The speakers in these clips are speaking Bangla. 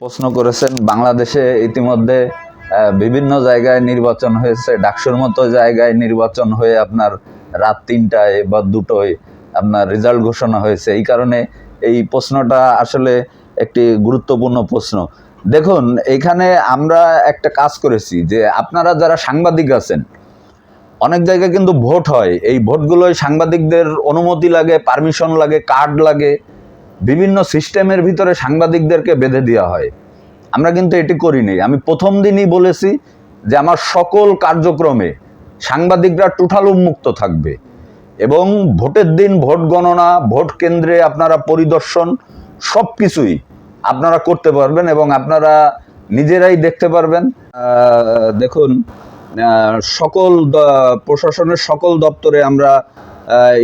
প্রশ্ন করেছেন, বাংলাদেশে ইতিমধ্যে বিভিন্ন জায়গায় নির্বাচন হয়েছে। ডাকসুর মতো জায়গায় নির্বাচন হয়ে আপনার রাত তিনটায় বা দুটোয় আপনার রেজাল্ট ঘোষণা হয়েছে। এই কারণে এই প্রশ্নটা আসলে একটি গুরুত্বপূর্ণ প্রশ্ন। দেখুন, এখানে আমরা একটা কাজ করেছি যে আপনারা যারা সাংবাদিক আছেন, অনেক জায়গায় কিন্তু ভোট হয়। এই ভোটগুলোয় সাংবাদিকদের অনুমতি লাগে, পারমিশন লাগে, কার্ড লাগে। বিভিন্ন সিস্টেমের ভিতরে সাংবাদিকদেরকে বেঁধে দেওয়া হয়। আমরা কিন্তু এটি করি করিনি আমি প্রথম দিনই বলেছি যে আমার সকল কার্যক্রমে সাংবাদিকরা টোটাল উন্মুক্ত থাকবে এবং ভোটের দিন ভোট গণনা, ভোট কেন্দ্রে আপনারা পরিদর্শন, সব কিছুই আপনারা করতে পারবেন এবং আপনারা নিজেরাই দেখতে পারবেন। দেখুন সকল প্রশাসনের সকল দপ্তরে আমরা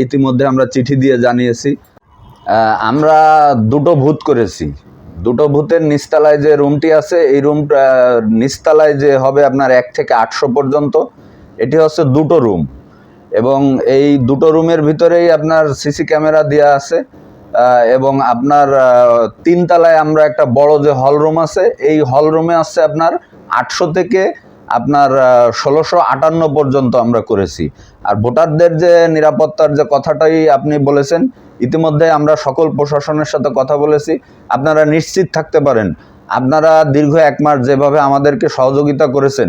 ইতিমধ্যে আমরা চিঠি দিয়ে জানিয়েছি। আমরা দুটো ভূত করেছি। দুটো ভূতের নিচতলায় যে রুমটি আছে, এই রুমটা নিচতলায় যে হবে আপনার এক থেকে আটশো পর্যন্ত, এটি হচ্ছে দুটো রুম। এবং এই দুটো রুমের ভিতরেই আপনার সিসি ক্যামেরা দেওয়া আছে এবং আপনার তিনতলায় আমরা একটা বড় যে হল রুম আছে, এই হল রুমে আছে আপনার আটশো থেকে আপনার ষোলোশো আটান্ন পর্যন্ত আমরা করেছি। আর ভোটারদের যে নিরাপত্তার যে কথাটাই আপনি বলেছেন, ইতিমধ্যে আমরা সকল প্রশাসনের সাথে কথা বলেছি। আপনারা নিশ্চিত থাকতে পারেন। আপনারা দীর্ঘ এক মাস যেভাবে আমাদেরকে সহযোগিতা করেছেন,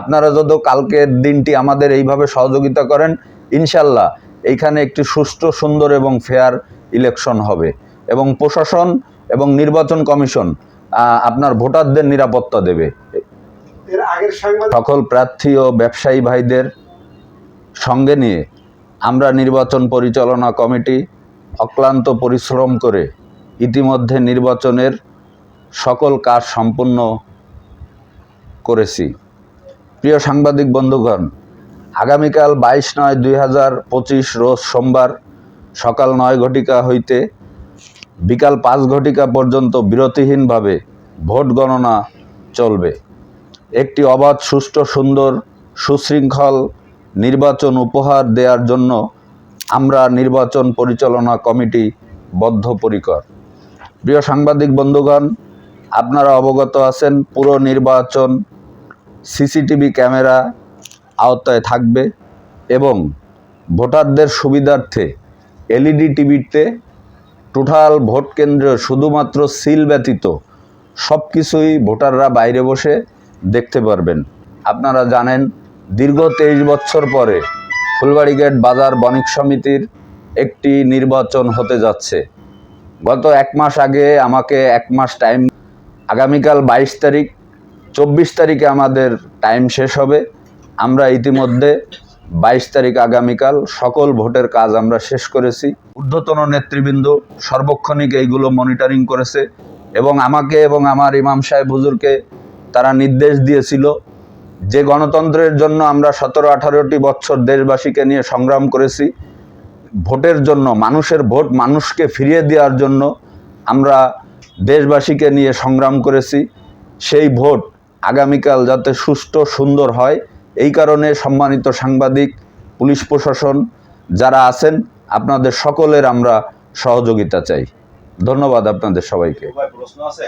আপনারা যদি কালকের দিনটি আমাদের এইভাবে সহযোগিতা করেন, ইনশাল্লাহ এইখানে একটি সুষ্ঠু, সুন্দর এবং ফেয়ার ইলেকশন হবে। এবং প্রশাসন এবং নির্বাচন কমিশন আপনার ভোটারদের নিরাপত্তা দেবে। সকল প্রার্থী ও ব্যবসায়ী ভাইদের সঙ্গে নিয়ে আমরা নির্বাচন পরিচালনা কমিটি অক্লান্ত পরিশ্রম করে ইতিমধ্যে নির্বাচনের সকল কাজ সম্পূর্ণ করেছি। প্রিয় সাংবাদিক বন্ধুগণ, আগামীকাল বাইশ নয় দুই হাজার পঁচিশ রোজ সোমবার সকাল নয় ঘটিকা হইতে বিকাল পাঁচ ঘটিকা পর্যন্ত বিরতিহীনভাবে ভোট গণনা চলবে। একটি অবাধ, সুষ্ঠু, সুন্দর, সুশৃঙ্খল নির্বাচন উপহার দেওয়ার জন্য আমরা নির্বাচন পরিচালনা কমিটি বদ্ধপরিকর। প্রিয় সাংবাদিক বন্ধুগণ, আপনারা অবগত আছেন, পুরো নির্বাচন সিসিটিভি ক্যামেরা আওতায় থাকবে এবং ভোটারদের সুবিধার্থে এলইডি টিভিতে টোটাল ভোট কেন্দ্র শুধুমাত্র সিল ব্যতীত সব কিছুই ভোটাররা বাইরে বসে দেখতে পারবেন। আপনারা জানেন, দীর্ঘ তেইশ বছর পরে ফুলবাড়ি গেট বাজার বণিক সমিতির একটি নির্বাচন হতে যাচ্ছে। গত এক মাস আগে আমাকে এক মাস টাইম আগামীকাল বাইশ তারিখ, চব্বিশ তারিখে আমাদের টাইম শেষ হবে। আমরা ইতিমধ্যে বাইশ তারিখ আগামীকাল সকল ভোটের কাজ আমরা শেষ করেছি। ঊর্ধ্বতন নেতৃবৃন্দ সর্বক্ষণিক এইগুলো মনিটরিং করেছে এবং আমাকে এবং আমার ইমাম সাহেব হুজুরকে তারা নির্দেশ দিয়েছিল যে গণতন্ত্রের জন্য আমরা সতেরো আঠারোটি বছর দেশবাসীকে নিয়ে সংগ্রাম করেছি, ভোটের জন্য, মানুষের ভোট, মানুষকে ফিরিয়ে দেওয়ার জন্য আমরা দেশবাসীকে নিয়ে সংগ্রাম করেছি। সেই ভোট আগামীকাল যাতে সুষ্ঠু, সুন্দর হয়, এই কারণে সম্মানিত সাংবাদিক, পুলিশ প্রশাসন যারা আছেন, আপনাদের সকলের আমরা সহযোগিতা চাই। ধন্যবাদ আপনাদের সবাইকে। প্রশ্ন আছে?